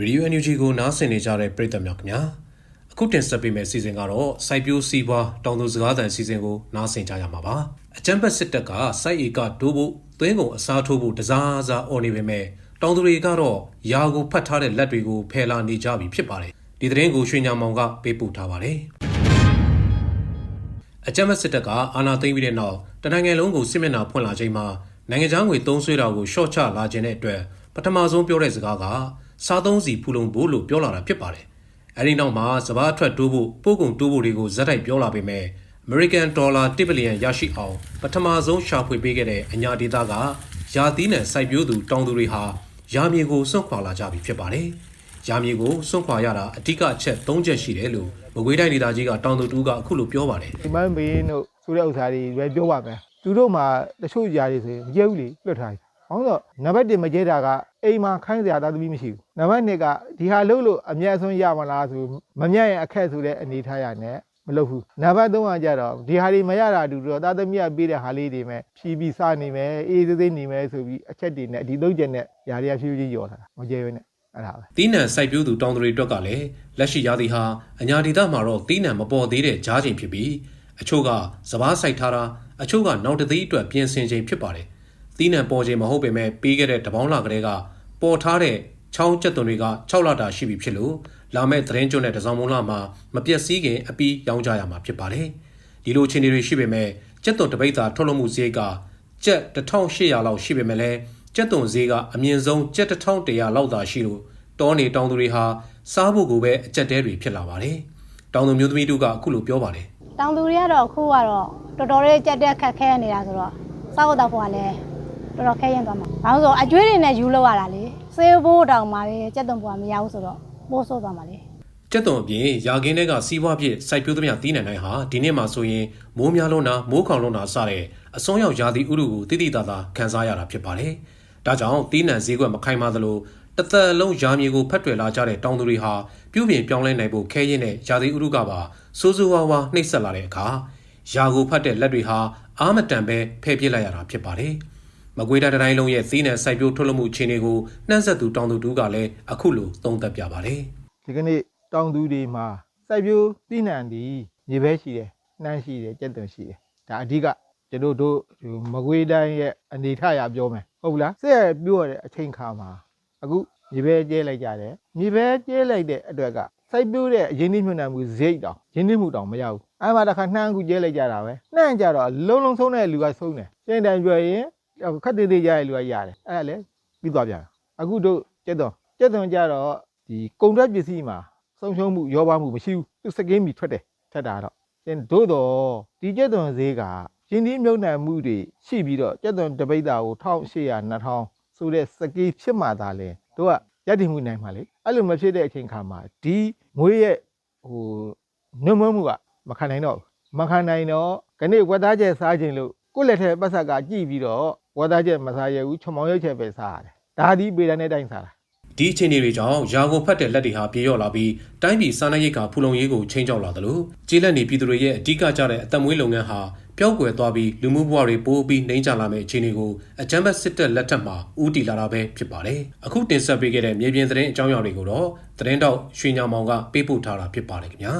Radio NUG ကိုနားဆင်နေကြတဲ့ပရိသတ်များခင်ဗျာအခုတင်ဆက်ပေးမယ့်အစီအစဉ်ကတော့စိုက်ပျိုးစီးပွားတောင်သူစကားသံအစီအစဉ်ကိုနားဆင်ကြရမှာပါအကြံဖက်စစ်တပ်ကစိုက်ဧကတိုးဖို့သွင်းကုန်အစားထိုးဖို့တစားစားអော်နေပေမဲ့တောင်သူတွေကတော့ယာကိုဖတ်ထားတဲ့လက်တွေကိုဖယ်လာနေကြပြီဖြစ်ပါတယ်ဒီသတင်းကိုရွှေညောင်မောင်ကပေးပို့ထားပါတယ်အကြမ်းဖက်စစ်တပ်ကအာဏာသိမ်းပြီးတဲ့နောက်တနိုင်ငံလုံးကိုစစ်မျက်နှာဖွင့်လာချိန်မှာနိုင်ငံခြားငွေသုံးစွဲတာကိုရှော့ချလာခြင်းတဲ့အတွက်ပထမဆုံးပြောတဲ့စကားက စားသုံးစီဖူလုံဖို့လို့ပြောလာတာဖြစ်ပါတယ်။အဲဒီနောက်မှာစဘာအထွက်တိုးဖို့ပို့ကုန်တိုးဖို့တွေကိုဇက်တိုက်ပြောလာပေမဲ့ American Dollar 1ဘီလီယံရရှိအောင်ပထမဆုံးရှာဖွေပေးခဲ့တဲ့အညာဒေတာကယာသီးနယ်စိုက်ပျိုးသူတောင်သူတွေဟာယာမြေကိုစွန့်ခွာလာကြပြီဖြစ်ပါတယ်။ယာမြေကိုစွန့်ခွာရတာအဓိကအချက်၃ချက်ရှိတယ်လို့မကွေးတိုင်းဒေသကြီးကတောင်သူတူကအခုလိုပြောပါတယ်ဒီမန်းဘင်းတို့ဆိုတဲ့ဥစ္စာတွေပဲပြောပါမယ်သူတို့မှာတချို့ຢာတွေဆိုရင်မကျဲဘူးလေလွတ်ထားတယ်။ ဘာလို့လဲဆိုတော့နံပါတ်1မကျဲတာကအိမ်မှာခိုင်းစရာသားသမီးမရှိဘူး။နံပါတ်2ကဒီဟာလုပ်လို့အမျက်ဆုံးရမလားဆိုမမျက်ရင်အခက်ဆိုတဲ့အနေထားရနဲ့မလုပ်ဘူး။နံပါတ်3ကကြတော့ဒီဟာတွေမရတာအတူတူတော့သားသမီးကပေးတဲ့ဟာလေးတွေမဲ့ဖြီးပြီးစားနေမယ်အေးသေးသေးနေမယ်ဆိုပြီးအချက်တွေနဲ့ဒီသုံးချက်နဲ့ຢာတွေကဖြည်းဖြည်းရောလာတာမကျဲဘဲနဲ့အဲ့ဒါပဲ။တီးနံစိုက်ပျိုးသူတောင်သူတွေအတွက်ကလည်းလက်ရှိရာသီဟာအညာဒေသမှာတော့တီးနံမပေါ်သေးတဲ့ကြားချိန်ဖြစ်ပြီးအချို့ကစပားစိုက်ထားတာအချို့ကနောက်တစ်သီးအတွက်ပြင်ဆင်ချိန်ဖြစ်ပါတယ်။ တီးနံပေါ်ချိန်မဟုတ်ပေမဲ့ပြီးခဲ့တဲ့တပေါင်းလကလေးကပေါ်ထားတဲ့ချောင်းကျက်သွန်တွေက6လတာရှိပြီဖြစ်လို့လာမဲ့သတင်းကျွန်းတဲ့တစောင်းမုံလာမှာမပြက်စည်းခင်အပီးရောင်းကြရမှာဖြစ်ပါတယ်။ဒီလိုအခြေအနေတွေရှိပေမဲ့ကျက်သွန်တပိတ်သာထုတ်လုပ်မှုဈေးကကျက်1800လောက်ရှိပေမဲ့လည်းကျက်သွန်ဈေးကအမြင့်ဆုံးကျက်1100လောက်သာရှိလို့တောနေတောင်သူတွေဟာစားဖို့ကိုပဲအကြက်တဲတွေဖြစ်လာပါတယ်။တောင်သူမျိုးသမီးတို့ကအခုလိုပြောပါတယ်တောင်သူတွေကတော့အခုကတော့တော်တော်လေးကြက်တက်ခက်ခဲနေတာဆိုတော့စားဖို့တောက်ဖို့ကလည်း တော်တော်ခဲရင်သွားမှာ။ဘာလို့ဆိုအကျွေးတွေနဲ့ယူလောက်ရတာလေ။စေးဖို့တောင်မှာပဲကြက်သွန်ပွားမရဘူးဆိုတော့ပိုးဆိုးသွားမှာလေ။ကျက်သွန်အပြင်ရာခင်းတွေကစီးပွားဖြစ်စိုက်ပျိုးသမျှတီးနှံတိုင်းဟာဒီနေ့မှဆိုရင်မိုးများလုံးတာမိုးခေါင်လုံးတာစတဲ့အစွန်းရောက်ရာသီဥတုကိုတိတိတသာခံစားရတာဖြစ်ပါတယ်။ဒါကြောင့်တီးနှံဈေးကွက်မခိုင်မာသလိုတစ်သက်လုံးရာမြေကိုဖက်တွယ်လာကြတဲ့တောင်သူတွေဟာပြုပြင်ပြောင်းလဲနိုင်ဖို့ခဲရင်တဲ့ရာသီဥတုကပါစိုးစိုးဝါးဝါနှိပ်စက်လာတဲ့အခါရာကိုဖတ်တဲ့လက်တွေဟာအာမတန်ပဲဖယ်ပြစ်လိုက်ရတာဖြစ်ပါတယ်။ မကွေးတိုင်းတိုင်းလုံးရဲ့သီးနှံစိုက်ပျိုးထုတ်လုပ်မှုအခြေအနေကိုနှံ့ဆက်သူတောင်သူတူကလည်းအခုလိုသုံးသပ်ပြပါတယ်ဒီကနေ့တောင်သူတွေမှာစိုက်ပျိုးသီးနှံဒီရေပဲရှိတယ်နှမ်းရှိတယ်ကြက်သွန်ရှိတယ်ဒါအဓိကကျွန်တော်တို့ဒီမကွေးတိုင်းရဲ့အနေထရပြောမယ်ဟုတ်ဘူးလားဆက်ရပြောရတဲ့အချိန်ခါမှာအခုရေပဲကျဲလိုက်ကြတယ်ရေပဲကျဲလိုက်တဲ့အတွက်ကစိုက်ပျိုးတဲ့အရင်းနှီးမြှုပ်နှံမှုဈေးတောင်ရင်းနှီးမှုတောင်မရဘူးအဲ့မှာတစ်ခါနှမ်းကူကျဲလိုက်ကြတာပဲနှမ်းကြတော့လုံးလုံးဆုံးတဲ့လူကဆုံးတယ်ရှင်းတိုင်းပြောရင် ခက်သေးသေးကြတဲ့လူကရတယ်အဲ့ဒါလေပြီးသွားပြန်အခုတို့ကျက်သွန်ကျက်သွန်ကြတော့ဒီကုန်ထွက်ပစ္စည်းမှာဆုံးရှုံးမှုရောပါမှုမရှိဘူးသူစကင်းမီထွက်တယ်ထက်တာတော့ကျင်းတို့တော့ဒီကျက်သွန်ဈေးကရင်းနှီးမြုပ်နှံမှုတွေရှိပြီးတော့ကျက်သွန်တပိတ်တာကို1800 2000ဆိုတဲ့စကီးဖြစ်မှသာလဲတို့ကရည်တည်မှုနိုင်မှာလေအဲ့လိုမဖြစ်တဲ့အချိန်ခါမှာဒီငွေရဲ့ဟိုနှုတ်မမှုကမခံနိုင်တော့ဘူးမခံနိုင်တော့ခဏဝက်သားကျက်စားခြင်းလို့ကိုယ့်လက်ထက်ပတ်ဆက်ကကြည့်ပြီးတော့ ဝက်သားကျက်မစားရဘူးချမောင်ရုပ်ချက်ပဲစားရတယ်ဒါဒီပေတန်းနဲ့တိုင်းစားတာဒီအခြေအနေတွေကြောင့်ရာကိုဖတ်တဲ့လက်တွေဟာပြေရော့လာပြီးတိုင်းပြည်စားနပ်ရိက္ခာဖူလုံရေးကိုချိန်ကြောက်လာသလိုကျေးလက်နေပြည်သူတွေရဲ့အဓိကကျတဲ့အသက်မွေးလုပ်ငန်းဟာပျောက်ကွယ်သွားပြီးလူမှုဘဝတွေပိုးပြီးနှိမ့်ချလာမယ့်အခြေအနေကိုအကြမ်းဖက်စစ်တပ်လက်ထက်မှာဦးတည်လာတာပဲဖြစ်ပါတယ်အခုတင်ဆက်ပေးခဲ့တဲ့မြေပြင်သတင်းအကြောင်းအရာတွေကိုတော့သတင်းတောက်ရွှေညောင်မောင်ကပေးပို့ထားတာဖြစ်ပါတယ်ခင်ဗျာ